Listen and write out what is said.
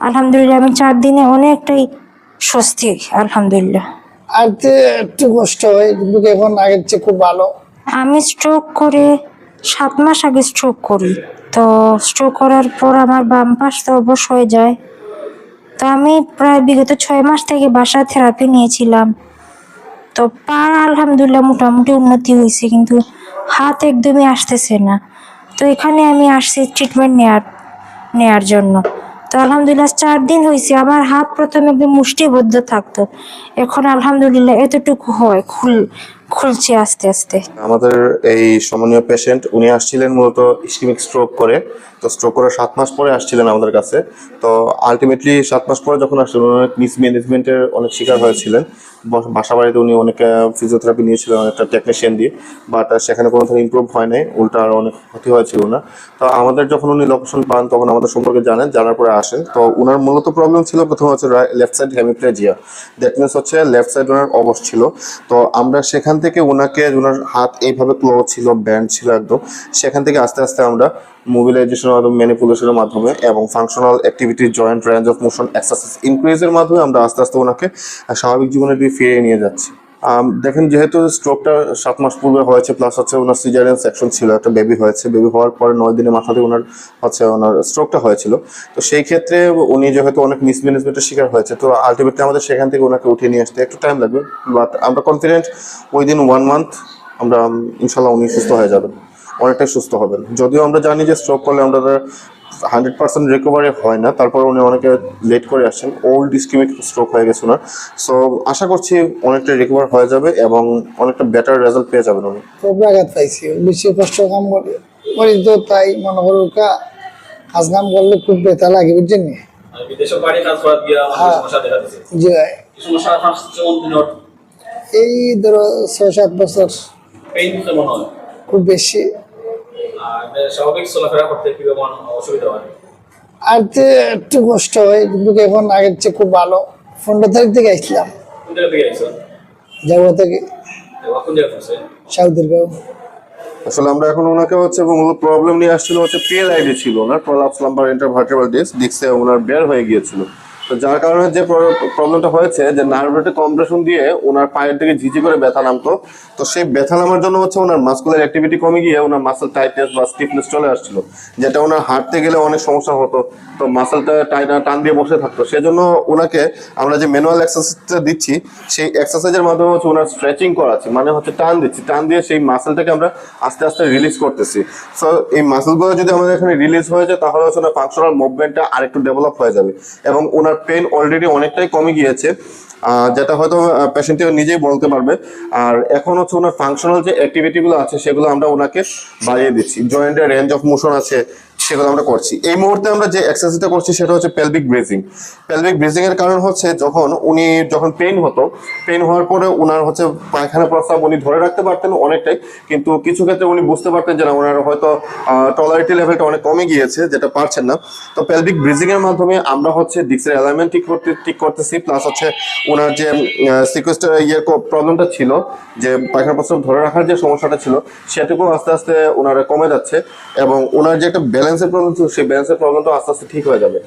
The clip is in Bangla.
আলহামদুলিল্লাহ আমি চার দিনে অনেকটাই স্বস্তি আলহামদুলিল্লাহ। আর একটু কষ্ট হয় কিন্তু এখন আগের চেয়ে খুব ভালো। আমি স্ট্রোক করে সাত মাস আগে স্ট্রোক করি। তো স্ট্রোক করার পর আমার বাম পাশ তো অবশ হয়ে যায়। তো আমি প্রায় বিগত ছয় মাস থেকে বাসা থেরাপি নিয়েছিলাম। তো পা আলহামদুলিল্লাহ মোটামুটি উন্নতি হয়েছে কিন্তু হাত একদমই আসতেছে না। তো এখানে আমি আসছি ট্রিটমেন্ট নেয়ার নেয়ার জন্য। তো আলহামদুলিল্লাহ চার দিন হয়েছে আমার হাত প্রথমে মুষ্টিবদ্ধ থাকতো। এখন আলহামদুলিল্লাহ এতটুকু হয়, খুল খুলছে আস্তে আস্তে। আমাদের এই সম্মানীয় পেশেন্ট উনি আসছিলেন মূলত ইস্কিমিক স্ট্রোক করে। তো স্ট্রোক করে সাত মাস পরে আসছিলেন আমাদের কাছে। তো আলটিমেটলি সাত মাস পরে যখন আসলেন অনেক মিসম্যানেজমেন্টের অনেক শিকার হয়েছিলেন। বাসা বাড়িতে উনি অনেক ফিজিওথেরাপি নিয়েছিলেন, অনেকটা টেকনিশিয়ান দিয়ে। বাট সেখানে কোনো ধরনের ইমপ্রুভ হয় নাই উল্টা আর অনেক ক্ষতি হয়েছিল না তো আমাদের যখন উনি লোকেশন পান, তখন আমাদের সম্পর্কে জানেন, জানার পরে আসেন। তো ওনার মূলত প্রবলেম ছিল প্রথম হচ্ছে left side hemiplegia that means হচ্ছে লেফট সাইড ওনার অবশ ছিল। তো আমরা সেখান থেকে ওনাকে ওনার হাত এইভাবে ক্লো ছিল ব্যান্ড ছিল একদম, সেখান থেকে আস্তে আস্তে আমরা মোবিলাইজেশন মাধ্যমে ম্যানিপুলেশনের মাধ্যমে এবং functional activity joint range of motion exercise ইনক্রিজের মাধ্যমে আমরা আস্তে আস্তে ওনাকে স্বাভাবিক জীবনের দিকে ফিরিয়ে নিয়ে যাচ্ছি। দেখেন যেহেতু স্ট্রোকটা সাত মাস পূর্বে হয়েছে প্লাস হচ্ছে ওনার সিজারিয়ান সেকশন ছিল, একটা বেবি হয়েছে। বেবি হওয়ার পরে নয় দিনের মাথাতে ওনার হচ্ছে ওনার স্ট্রোকটা হয়েছিল। তো সেই ক্ষেত্রে উনি যেহেতু অনেক মিসম্যানেজমেন্টের শিকার হয়েছে, তো আলটিমেটলি আমাদের সেখান থেকে ওনাকে উঠিয়ে নিয়ে আসতে একটু টাইম লাগবে। বাট আমরা কনফিডেন্ট উইদিন ওয়ান মান্থ আমরা ইনশাল্লাহ উনি সুস্থ হয়ে যাবেন, অনেকটাই সুস্থ হবেন। যদিও আমরা জানি যে স্ট্রোক করলে আমরা হান্ড্রেড পার্সেন্ট রিকভারি হয় না। তারপর উনি অনেকে লেট করে আসছেন। ওল্ড ইস্কিমিক স্ট্রোক হয়ে গেছে ওনার। সো আশা করছি অনেকটা রিকভার হয়ে যাবে এবং অনেকটা বেটার রেজাল্ট পেয়ে যাবেন উনি। খুব আঘাত পাইছি। বেশি কষ্ট কাম করে। করি তো তাই মনে করো কা কাজ কাম করলে খুব ব্যথা লাগে বুঝছেন নি? আর বিদেশে বাড়ি কাজ করার গিয়ে আমাদের হ্যাঁ। এই সমস্যা? আপনার যেমন দিনের এই ধরো ছয় সাত বছর। খুব বেশি। স্বাভাবিক চলাফেরা করতে কি কেমন অসুবিধা হয়? একটু কষ্ট হয় কিন্তু এখন আগের চেয়ে খুব ভালো। পনেরো তারিখ থেকে আসলাম। থেকে যাব গাঁও আসলে আমরা এখন ওনাকে হচ্ছে প্রবলেম নিয়ে আসছিল হচ্ছে পিএল আইডি ছিল ওনার প্রলাপস লাম্বার ইন্টারভার্টেবল ডিস্ক ডিস্কে ওনার বের হয়ে গিয়েছিল। তো যার কারণে যে প্রবলেমটা হয়েছে যে নার্ভেটে কম্প্রেশন দিয়ে ওনার পায়ের থেকে ঝিঝি করে ব্যথা নামতো, তো সেই ব্যথা নামার জন্য হচ্ছে ওনার মাসকুলার অ্যাক্টিভিটি কমে গিয়ে ওনার মাসেল টাইটনেস বা স্টিফনেস চলে আসছিল, যেটা ওনার হাঁটতে গেলে অনেক সমস্যা হতো, তো মাসেলটা টান দিয়ে বসে থাকতো। সেজন্য ওনাকে আমরা যে ম্যানুয়াল এক্সারসাইজটা দিচ্ছি, সেই এক্সারসাইজের মাধ্যমে হচ্ছে ওনার স্ট্রেচিং করাচ্ছি মানে হচ্ছে টান দিচ্ছি, টান দিয়ে সেই মাসেলটাকে আমরা আস্তে আস্তে রিলিজ করতেছি। সো এই মাসেলগুলো যদি আমাদের এখানে রিলিজ হয়ে যায়, তাহলে হচ্ছে ওনার ফাংশনাল মুভমেন্টটা আরেকটু ডেভেলপ হয়ে যাবে এবং ওনার পেন অলরেডি অনেকটাই কমে গিয়েছে যেটা হয়তো পেশেন্ট নিজেই বলতে পারবে। আর এখন হচ্ছে ওনার ফাংশনাল যে অ্যাক্টিভিটিগুলো আছে, সেগুলো আমরা ওনাকে বাড়িয়ে দিচ্ছি। জয়েন্টের রেঞ্জ অফ মোশন আছে সেগুলো আমরা করছি। এই মুহূর্তে আমরা যে এক্সারসাইজটা করছি সেটা হচ্ছে পেলভিক ব্রিজিং পেলভিক ব্রিজিং এর কারণ হচ্ছে যখন উনি যখন পেইন হতো পেইন হওয়ার পরে ওনার হচ্ছে পায়খানা প্রস্রাব উনি ধরে রাখতে পারতেন অনেকটাই, কিন্তু কিছু ক্ষেত্রে উনি বুঝতে পারতেন যে না ওনার হয়তো টলারিটি লেভেলটা অনেক কমে গিয়েছে, যেটা পারছেন না। তো পেলভিক ব্রিজিং এর মাধ্যমে আমরা হচ্ছে ডিক্সের অ্যালাইনমেন্ট ঠিক করতে, ঠিক করতেছি প্লাস হচ্ছে ওনার যে সিকোয়েস্টার ইয়ের প্রবলেমটা ছিল, যে পায়খানা প্রস্রাব ধরে রাখার যে সমস্যাটা ছিল, সেটুকু আস্তে আস্তে ওনার কমে যাচ্ছে এবং ওনার যে একটা ব্যালেন্সের প্রবলেম ছিল সেই ব্যালেন্সের প্রবলেমটা আস্তে আস্তে ঠিক হয়ে যাবে।